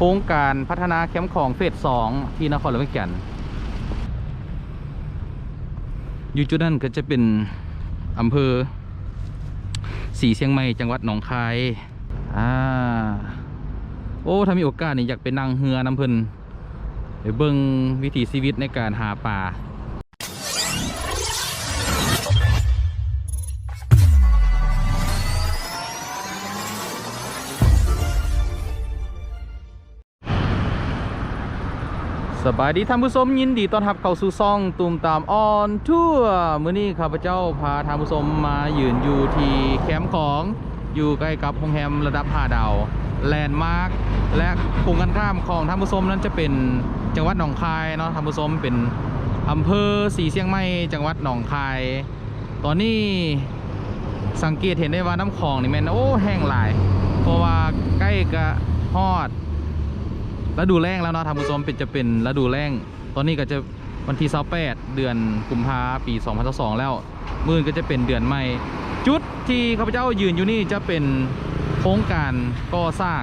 ครงการพัฒนาแคมป์ของเฟสสองที่นครหลวงแก่นอยู่จุดนั้นก็จะเป็นอำเภอสีเชียงใหม่จังหวัดหนองคายอ่าโอ้ถ้ามีโอกาสนี่อยากไปนั่งเรือน้ำเพิ่นไปเบิ่งวิถีชีวิตในการหาปลา บายดีท่านผู้ชมยินดีต้อนรับเข้าสู่ซ่องตูมตามออนทั่วมื้อนี้ข้าพเจ้าพาท่านผู้ชมมายืนอยู่ที่แคมป์ของอยู่ใกล้กับโรงแรมระดับ5ดาวแลนด์มาร์คและโครงกันข้ามของท่านผู้ชมนั้นจะเป็นจังหวัดหนองคายเนาะท่านผู้ชมเป็นอำเภอสีเชียงใหม่จังหวัดหนองคาย ตอนนี้สังเกตเห็นได้ว่าน้ำคลองนี่แม่นโอ้แห้งหลาย เพราะว่าใกล้กับฮอด ฤดูแล้งแล้วเนาะท่านผู้ชมเป็นจะเป็นฤดูแล้งตอนนี้ก็จะวันที่28เดือนกุมภาปี 2022แล้ว มื่นก็จะเป็นเดือนใหม่ จุดที่ข้าพเจ้ายืนอยู่นี่จะเป็นโครงการก่อสร้าง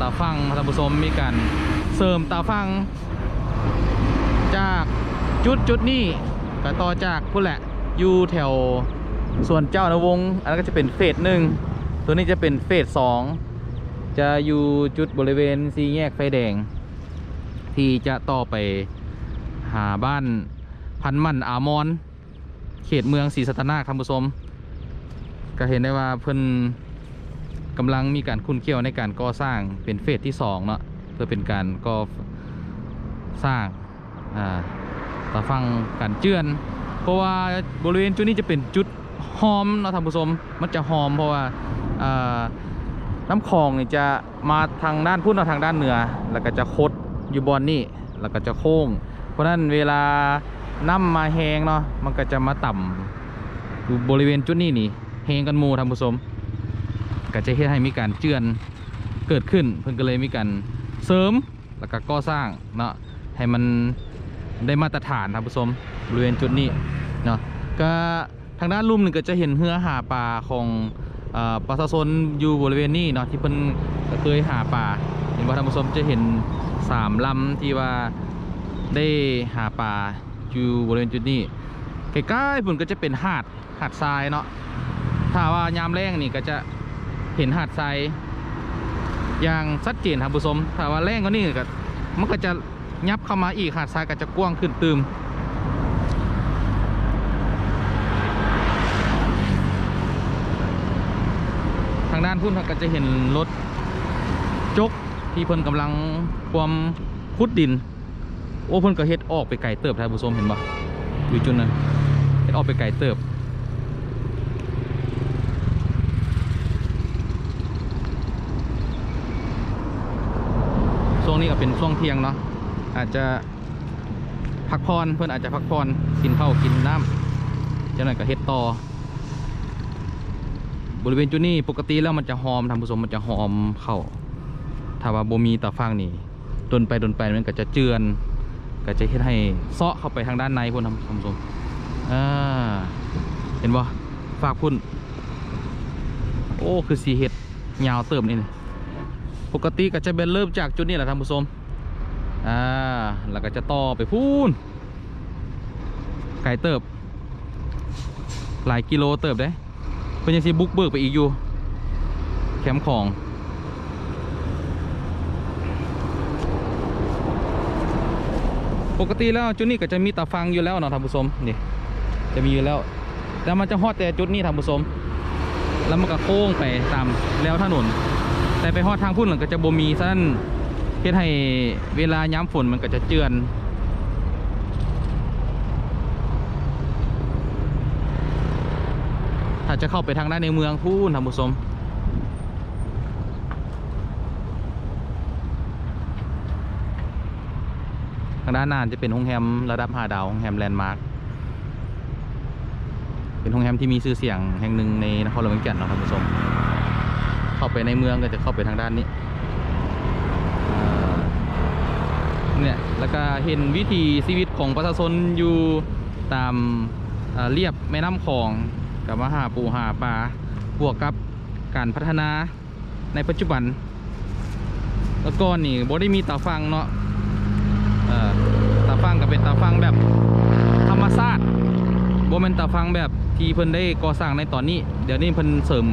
ตาฟังท่านผู้ชมมีการเสริมตาฟัง จากจุดจุดนี้ก็ต่อจากพุ่นแหละอยู่แถวส่วนเจ้านวง อันนั้นก็จะเป็นเฟสหนึ่งตัวนี้จะเป็นเฟสสอง จะอยู่จุดบริเวณสี่แยกไฟแดง ที่จะต่อไปหาบ้านพันมันอามอน เขตเมืองศรีสัตนาคท่านผู้ชมก็เห็นได้ว่าเพิ่นกำลังมีการคุ้นเกี่ยวในการก่อสร้างเป็นเฟสที่สองเนาะเพื่อเป็นการก่อสร้างอ่าต่ฟังการเจือน เพราะว่าบริเวณจุดนี้จะเป็นจุดหอมเนาะท่านผู้ชมมันจะหอมเพราะว่าอ่า น้ำคลองนี่จะมาทางด้านพุ่นมาทางด้านเหนือ แล้วก็จะคดอยู่บอนนี่แล้วก็จะโค้ง เพราะฉะนั้นเวลาน้ำมาแหงเนาะมันก็จะมาต่ำอยู่บริเวณจุดนี้นี่แหงกันมูท่านผู้ชมก็จะเฮ็ดให้มีการเจือนเกิดขึ้น เพิ่นก็เลยมีการเสริมแล้วก็ก่อสร้างเนาะให้มันได้มาตรฐานท่านผู้ชมบริเวณจุดนี้เนาะก็ทางด้านลุ่มหนึ่งก็จะเห็นเหือหาปลาของ ประชาชนอยู่บริเวณนี้เนาะที่เพิ่นเคยหาป่าเห็นว่าท่านผู้ชมจะเห็นสามลำที่ว่าได้หาป่าอยู่บริเวณจุดนี้ใกล้ๆพุ่นก็จะเป็นหาดหาดทรายเนาะถ้าว่ายามแรงนี่ก็จะเห็นหาดทรายอย่างชัดเจนครับผู้ชมถ้าว่าแรงก็นี่ก็มันก็จะยับเข้ามาอีกหาดทรายก็จะกว้างขึ้นตืม ทาง ด้านพุ่นเราก็จะเห็นรถจกที่เพิ่นกำลังความขุดดิน โอ้เพิ่นก็เฮ็ดออกไปไกลเติบท่านผู้ชมเห็นปะอยู่จุดนั้นเฮ็ดออกไปไกลเติบช่วงนี้ก็เป็นช่วงเที่ยงเนาะอาจจะพักพรเพื่อนอาจจะพักพรกินข้าวกินน้ำจากนั้นก็เฮ็ดต่อ บริเวณจุดนี้ปกติแล้วมันจะหอมท่าผู้ชมมันจะหอมเข้า ถ้าว่าโบมีตาฟางนี่ดนไปดนไปมันก็จะเจือน ก็จะเฮ็ดให้เซาะเข้าไปทางด้านในพุ่นท่านผู้ชมอ่าเห็นบ่ฝากพุ่นโอ้คือสีเห็ดยาวเติมนี่นปกติก็จะเป็นเริ่มจากจุดนี้แหละท่านผู้ชมอ่าแล้วก็จะต่อไปพูนไกลเติบ หลายกิโลเติบได้ เพิ่นยังสิบุกเบิกไปอีกอยู่ แคมป์ของ ปกติแล้วจุดนี้ก็จะมีตาฟังอยู่แล้วเนาะท่านผู้ชมนี่จะมีอยู่แล้ว แต่มันจะฮอดแต่จุดนี้ท่านผู้ชมแล้วมันก็โค้งไปตามแล้วถนน แต่ไปฮอดทางพุ่นหลังก็จะบ่มีซะนั่นเฮ็ดให้เวลาย้ำฝนมันก็จะเจือนาจะเข้าไปทางด้านในเมืองพูนท่านผู้ชมทางด้านหน้าจะเป็นโรงแรมระดับ 5 ดาวโรงแรมแลนด์มาร์คเป็นโรงแรมที่มีชื่อเสียงแห่งหนึ่งในนครหลวงขอนแก่นนะท่านผู้ชมเข้าไปในเมืองก็จะเข้าไปทางด้านนี้เนี่ยแล้วก็เห็นวิถีชีวิตของประชาชนอยู่ตามอ่าเรียบแม่น้ำคลอง กับมาหาปูหาปลาบวกกับการพัฒนาในปัจจุบัน แล้วก่อนนี่บ่ได้มีตาฟังเนาะอ่อตาฟังก็เป็นตาฟังแบบธรรมชาติบ่แม่นตาฟังแบบที่เพิ่นได้ก่อสร้างในตอนนี้ เดี๋ยวนี้เพิ่นเสริม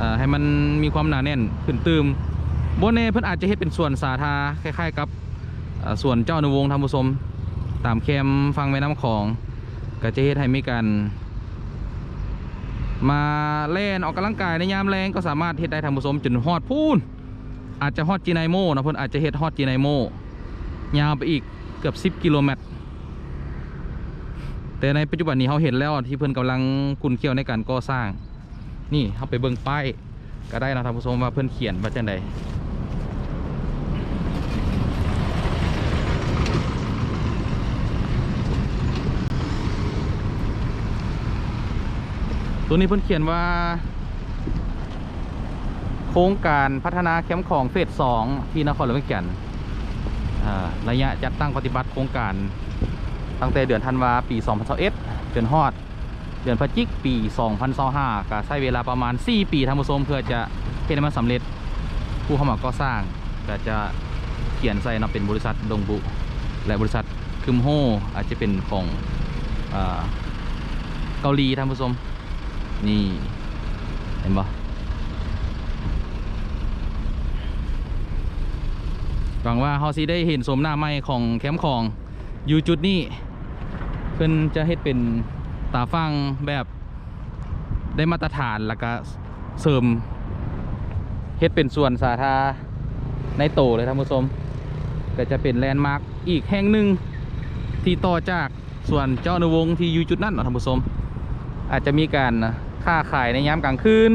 อ่อให้มันมีความหนาแน่นขึ้นตืมบ่แน่เพิ่นอาจจะเฮ็ดเป็นส่วนสาธาคล้าย ๆ กับเอ่วนเจ้าในวงศ์ท่านผู้ชมตามแคมฟังแม่น้ำของ ก็จะเฮ็ดให้มีการ มาเล่นออกกำลังกายในยามแรงก็สามารถเฮ็ดได้ทำผสมจนฮอดพูนอาจจะฮอดจีไนโมนะเพื่อนอาจจะเฮ็ดฮอดจีไนโมยาวไปอีกเกือบ 10 กิโลเมตร แต่ในปัจจุบันนี้เขาเห็นแล้วที่เพื่อนกำลังกุนเคี่ยวในการก่อสร้าง นี่เขาไปเบิ้งป้ายก็ได้นะท่านผู้ชมว่าเพื่อนเขียนว่าจังได ตัวนี้เพิ่นเขียนว่า โครงการพัฒนาแคมป์ของเฟสสองที่นครหลวงแก่นระยะจัดตั้งปฏิบัติโครงการ ตั้งแต่เดือนธันวาปี 2021จนฮอด เดือนพฤศจิกปี 2025ก็ใช้เวลาประมาณ 4 ปีท่านผู้ชมเพื่อจะเฮ็ดให้มันสำเร็จผู้เข้ามาก่อสร้างก็จะเขียนใส่เนะเป็นบริษัทดงบุ และบริษัทคึมโฮอาจจะเป็นของอเกาหลีท่านผู้ชม นี่ เห็นปะหวังว่าเฮาสิได้เห็นสมหน้าใหม่ของแคมป์ของอยู่จุดนี้ เพิ่นจะเฮ็ดเป็นตาฟังแบบได้มาตรฐานแล้วก็เสริมเฮ็ดเป็นส่วนสาธารในโตเลยท่านผู้ชมก็จะเป็นแลนด์มาร์กอีกแห่งหนึ่งที่ต่อจากส่วนเจ้าในวงที่อยู่จุดนั้นเนาะท่านผู้ชมอาจจะมีการ ค้าขายในยามกลางคืน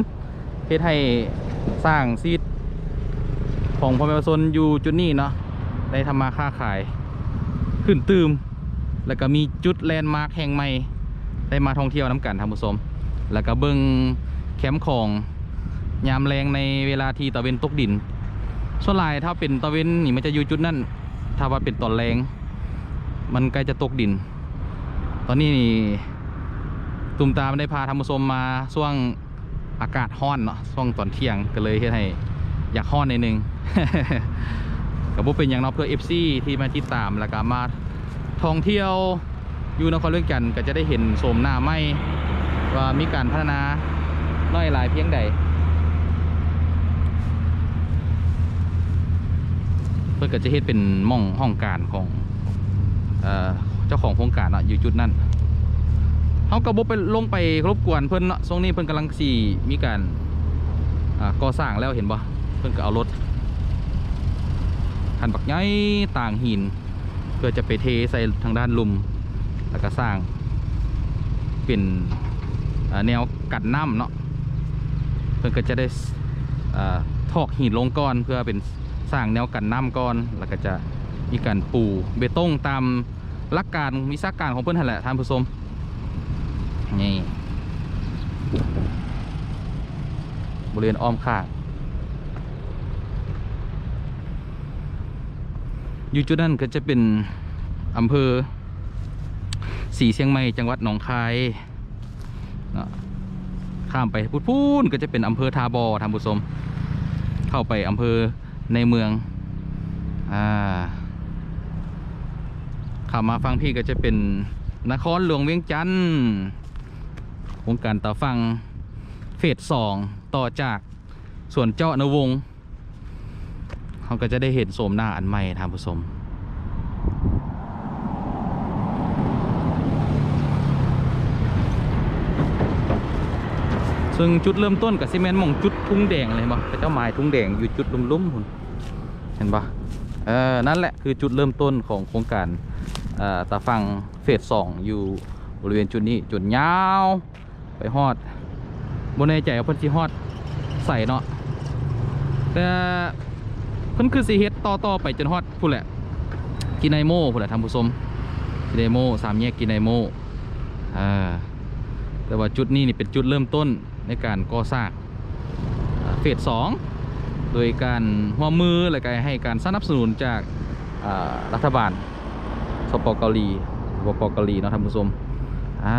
เฮ็ดให้สร้างซีดของพ่อแม่ประชาชนอยู่จุดนี้เนาะได้ทำมาค้าขายขึ้นตืมแล้วก็มีจุดแลนด์มาร์คแห่งใหม่ได้มาท่องเที่ยวน้ำกันท่านผู้ชมแล้วก็เบิ้งแคมป์ของยามแรงในเวลาที่ตะเวนตกดินส่วนลายถ้าเป็นตะเวนนี่มันจะอยู่จุดนั้นถ้าว่าเป็นตอนแรง มันใกล้จะตกดิน ตอนนี้นี่ ตุมตามได้พาท่านผู้ชมมาช่วงอากาศห้อนเนาะช่วงตอนเที่ยงก็เลยเฮ็ดให้อยากห้อนในดนึงกับพวกเป็นอย่างนาะเพื่อ FC ที่มาติดตามแล้วก็มาท่องเที่ยวอยู่นครเวียงจันก็จะได้เห็นโสมหน้าไม่ว่ามีการพัฒนาน้อยหลายเพียงใดเพื่อก็จะเฮ็ดเป็นม่องห้องการของเอเจ้าของโครงการเนาะอยู่จุดนั้น เขาก็บ่ไปลงไปรบกวนเพิ่นเนาะช่วงนี้เพิ่อนกำลังสี่มีการก่อสร้างแล้วเห็นบ่เพิ่อนก็เอารถคันบักใหญ่ต่างหิน เพื่อจะไปเทใส่ทางด้านลุมแล้วก็สร้าง เป็นแนวกันน้ำเนาะเพื่อนก็จะได้ทอกหินลงก้อนเพื่อเป็นสร้างแนวกันน้ำก้อน แล้วก็จะมีการปูเบตงตามหลักการวิชาการของเพื่อนนั่นแหละท่านผู้ชม นี่ บริเวณอ้อมข้างอยู่จุดนั้นก็จะเป็นอำเภอสีเชียงใหม่จังหวัดหนองคายนะข้ามไปพูดพูนก็จะเป็นอำเภอทาบอทานผู้ชมเข้าไปอำเภอในเมืองอ่าขับมาฟังพี่ก็จะเป็นนครหลวงเวียงจันทร์ โครงการตาฟังเฟสสองต่อจากส่วนเจาะนวงเขาก็จะได้เห็นโสมหน้าอันใหม่ท่านผู้ชมซึ่งจุดเริ่มต้นกับซีเมนต์มองจุดทุ่งแดงเลยบ่พระเจ้าหมายทุ่งแดงอยู่จุดลุ่มๆหุ่นเห็นปะเออนั่นแหละคือจุดเริ่มต้นของโครงการตาฟังเฟสสองอยู่บริเวณจุดนี้จุดยาว ไปฮอดบนในใจว่าเพิ่นสิฮอดใส่เนาะแต่เพิ่นคือสิเฮ็ดต่อต่อไปจนฮอดพู้แหละกินไนโม่พู้แหละท่านผู้ชมกินไนโม่สามแยกกินไนโมอ่าแต่ว่าจุดนี้นี่เป็นจุดเริ่มต้นในการก่อสร้างเฟสสองโดยการร่วมือและก็ให้การสนับสนุนจากรัฐบาลสปเกาหลีสปเกาหลีเนาะท่านผู้ชมอ่า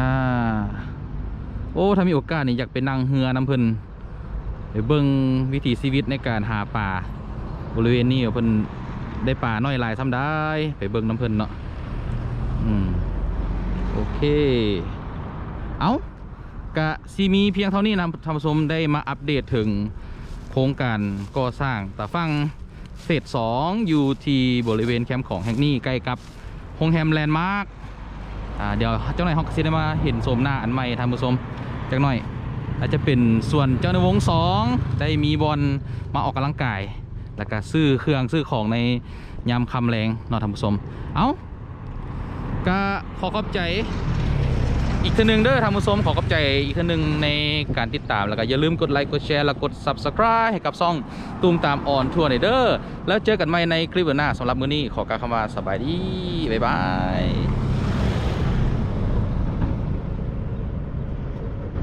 โอ้ถ้ามีโอกาสนี่อยากไปนั่งเรือน้ำเพิ่นไปเบิ่งวิถีชีวิตในการหาปลาบริเวณนี้เพิ่นได้ป่าน้อยหลายซ้ำได้ไปเบิ่งน้ำเพิ่นเนาะอืมโอเค เอากะซีมีเพียงเท่านี้นะท่านผู้ชมได้มาอัปเดตถึงโครงการก่อสร้างตาฟังเฟสสองอยู่ที่บริเวณแคมป์ของแห่งนี้ใกล้กับโรงแรมแลนด์มาร์คอ่าเดี๋ยวเจ้าหน่อยฮอกซิได้มาเห็นโสมหน้าอันใหม่ท่านผู้ชม จักหน่อย อาจจะเป็นส่วนเจ้าในวงสองได้มีบอลมาออกกำลังกาย แล้วก็ซื้อเครื่องซื้อของในยามคำแรงนอท่านผู้ชมเอาก็ขอขอบใจอีกทีหนึ่งเด้อท่านผู้ชมขอขอบใจอีกทีหนึ่งในการติดตามแล้วก็อย่าลืมกดไลค์กดแชร์แล้วกด subscribe ให้กับซ่องตูมตามออนทัวร์ในอยเด้อแล้วเจอกันใหม่ในคลิปหน้าสำหรับมื้อนี้ขอกล่าวคำว่าสบายดี บ๊ายบาย